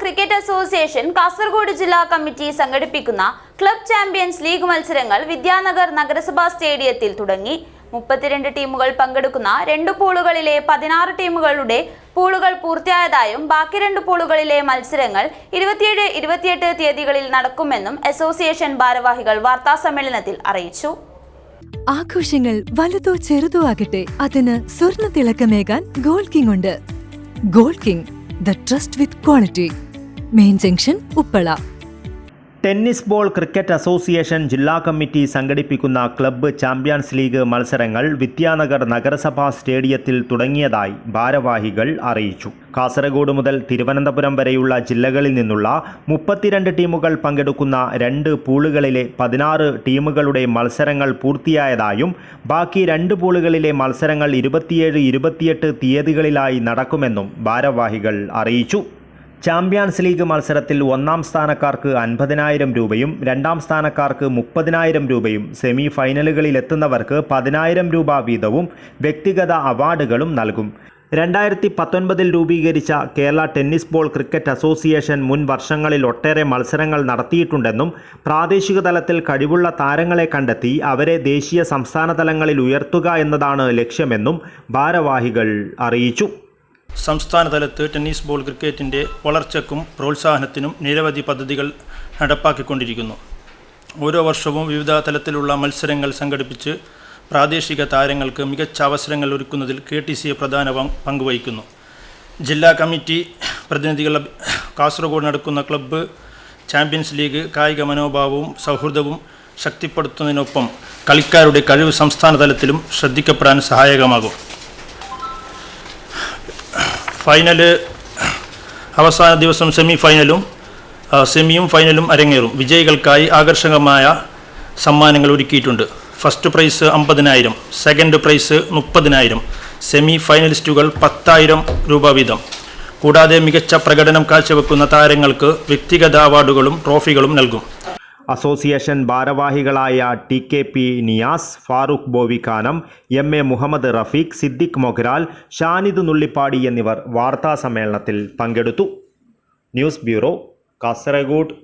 Cricket association Kasaragod ജില്ലാ committee സംഘടിപ്പിക്കുന്ന club champions league മത്സരങ്ങൾ വിദ്യാനഗർ നഗരസഭാ സ്റ്റേഡിയത്തിൽ തുടങ്ങി. മുപ്പത്തിരണ്ട് ടീമുകൾ പങ്കെടുക്കുന്ന രണ്ട് പൂളുകളിലെ പതിനാറ് ടീമുകളുടെ പൂളുകൾ പൂർത്തിയായതായും ബാക്കി രണ്ട് പൂളുകളിലെ മത്സരങ്ങൾ ഇരുപത്തിയേഴ് ഇരുപത്തിയെട്ട് തീയതികളിൽ നടക്കുമെന്നും അസോസിയേഷൻ ഭാരവാഹികൾ വാർത്താസമ്മേളനത്തിൽ അറിയിച്ചു. ആഘോഷങ്ങൾ വലുതോ ചെറുതോ ആകട്ടെ അതിന് സ്വർണ തിളക്കമേകാൻ ഗോൾഡ് കിങ് ഉണ്ട്. Gold king the trust with quality main junction Uppala. Tennis ball cricket association ജില്ലാ കമ്മിറ്റി സംഘടിപ്പിക്കുന്ന ക്ലബ്ബ് ചാമ്പ്യൻസ് ലീഗ് മത്സരങ്ങൾ വിദ്യാനഗർ നഗരസഭാ സ്റ്റേഡിയത്തിൽ തുടങ്ങിയതായി ഭാരവാഹികൾ അറിയിച്ചു. കാസർഗോഡ് മുതൽ തിരുവനന്തപുരം വരെയുള്ള ജില്ലകളിൽ നിന്നുള്ള മുപ്പത്തിരണ്ട് ടീമുകൾ പങ്കെടുക്കുന്ന രണ്ട് പൂളുകളിലെ പതിനാറ് ടീമുകളുടെ മത്സരങ്ങൾ പൂർത്തിയായതായും ബാക്കി രണ്ട് പൂളുകളിലെ മത്സരങ്ങൾ ഇരുപത്തിയേഴ് ഇരുപത്തിയെട്ട് തീയതികളിലായി നടക്കുമെന്നും ഭാരവാഹികൾ അറിയിച്ചു. ചാമ്പ്യൻസ് ലീഗ് മത്സരത്തിൽ ഒന്നാം സ്ഥാനക്കാർക്ക് അൻപതിനായിരം രൂപയും രണ്ടാം സ്ഥാനക്കാർക്ക് മുപ്പതിനായിരം രൂപയും സെമി ഫൈനലുകളിലെത്തുന്നവർക്ക് പതിനായിരം രൂപ വീതവും വ്യക്തിഗത അവാർഡുകളും നൽകും. രണ്ടായിരത്തി പത്തൊൻപതിൽ രൂപീകരിച്ച Kerala tennis ball cricket association മുൻ വർഷങ്ങളിൽ ഒട്ടേറെ മത്സരങ്ങൾ നടത്തിയിട്ടുണ്ടെന്നും പ്രാദേശിക തലത്തിൽ കഴിവുള്ള താരങ്ങളെ കണ്ടെത്തി അവരെ ദേശീയ സംസ്ഥാന തലങ്ങളിൽ ഉയർത്തുക എന്നതാണ് ലക്ഷ്യമെന്നും ഭാരവാഹികൾ അറിയിച്ചു. സംസ്ഥാന തലത്ത് ടെന്നീസ് ബോൾ ക്രിക്കറ്റിന്റെ വളർച്ചയ്ക്കും പ്രോത്സാഹനത്തിനും നിരവധി പദ്ധതികൾ നടപ്പാക്കിക്കൊണ്ടിരിക്കുന്നു. ഓരോ വർഷവും വിവിധ തലത്തിലുള്ള മത്സരങ്ങൾ സംഘടിപ്പിച്ച് പ്രാദേശിക താരങ്ങൾക്ക് മികച്ച അവസരങ്ങൾ ഒരുക്കുന്നതിൽ കെ ടി സി പ്രധാന പങ്കുവഹിക്കുന്നു. ജില്ലാ കമ്മിറ്റി പ്രതിനിധികൾ കാസർഗോഡ് നടക്കുന്ന ക്ലബ്ബ് ചാമ്പ്യൻസ് ലീഗ് കായിക മനോഭാവവും സൗഹൃദവും ശക്തിപ്പെടുത്തുന്നതിനൊപ്പം കളിക്കാരുടെ കഴിവ് സംസ്ഥാന തലത്തിലും ശ്രദ്ധിക്കപ്പെടാൻ സഹായകമാകും. ഫൈനൽ അവസാന ദിവസം സെമി ഫൈനലും സെമിയും ഫൈനലും അരങ്ങേറും. വിജയികൾക്കായി ആകർഷകമായ സമ്മാനങ്ങൾ ഒരുക്കിയിട്ടുണ്ട്. ഫസ്റ്റ് പ്രൈസ് അമ്പതിനായിരം സെക്കൻഡ് പ്രൈസ് മുപ്പതിനായിരം സെമി ഫൈനലിസ്റ്റുകൾ പത്തായിരം രൂപ വീതം. കൂടാതെ മികച്ച പ്രകടനം കാഴ്ചവെക്കുന്ന താരങ്ങൾക്ക് വ്യക്തിഗത അവാർഡുകളും ട്രോഫികളും നൽകും. അസോസിയേഷൻ ഭാരവാഹികളായ T K P Niyas Farooq Bovikanam M A Muhammad Rafeeq Siddique Mogral Shanid Nullippady എന്നിവർ വാർത്താസമ്മേളനത്തിൽ പങ്കെടുത്തു. News bureau Kasaragod.